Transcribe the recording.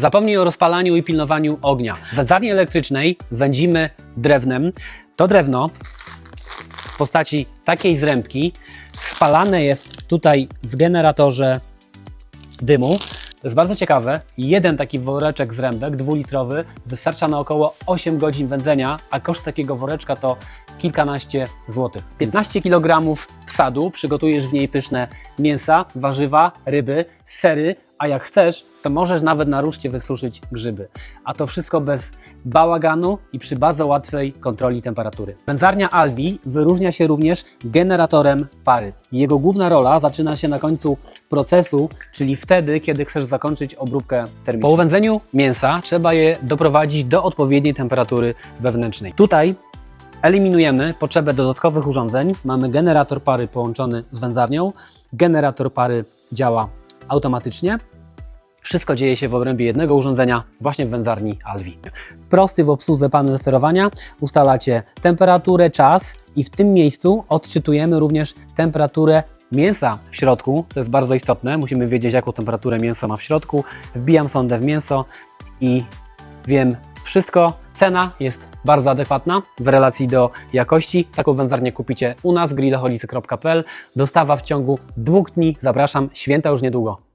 Zapomnij o rozpalaniu i pilnowaniu ognia. W wędzarni elektrycznej wędzimy drewnem. To drewno w postaci takiej zrębki spalane jest tutaj w generatorze dymu. To jest bardzo ciekawe. Jeden taki woreczek zrębek dwulitrowy wystarcza na około 8 godzin wędzenia, a koszt takiego woreczka to kilkanaście złotych. 15 kg wsadu, przygotujesz w niej pyszne mięsa, warzywa, ryby, sery, a jak chcesz, to możesz nawet na ruszcie wysuszyć grzyby. A to wszystko bez bałaganu i przy bardzo łatwej kontroli temperatury. Wędzarnia Alvi wyróżnia się również generatorem pary. Jego główna rola zaczyna się na końcu procesu, czyli wtedy, kiedy chcesz zakończyć obróbkę termiczną. Po uwędzeniu mięsa trzeba je doprowadzić do odpowiedniej temperatury wewnętrznej. Tutaj eliminujemy potrzebę dodatkowych urządzeń. Mamy generator pary połączony z wędzarnią. Generator pary działa automatycznie. Wszystko dzieje się w obrębie jednego urządzenia, właśnie w wędzarni Alvi. Prosty w obsłudze panel sterowania. Ustalacie temperaturę, czas i w tym miejscu odczytujemy również temperaturę mięsa w środku. To jest bardzo istotne. Musimy wiedzieć, jaką temperaturę mięso ma w środku. Wbijam sondę w mięso i wiem wszystko. Cena jest bardzo adekwatna w relacji do jakości. Taką wędzarnię kupicie u nas, grillaholicy.pl. Dostawa w ciągu dwóch dni. Zapraszam, święta już niedługo.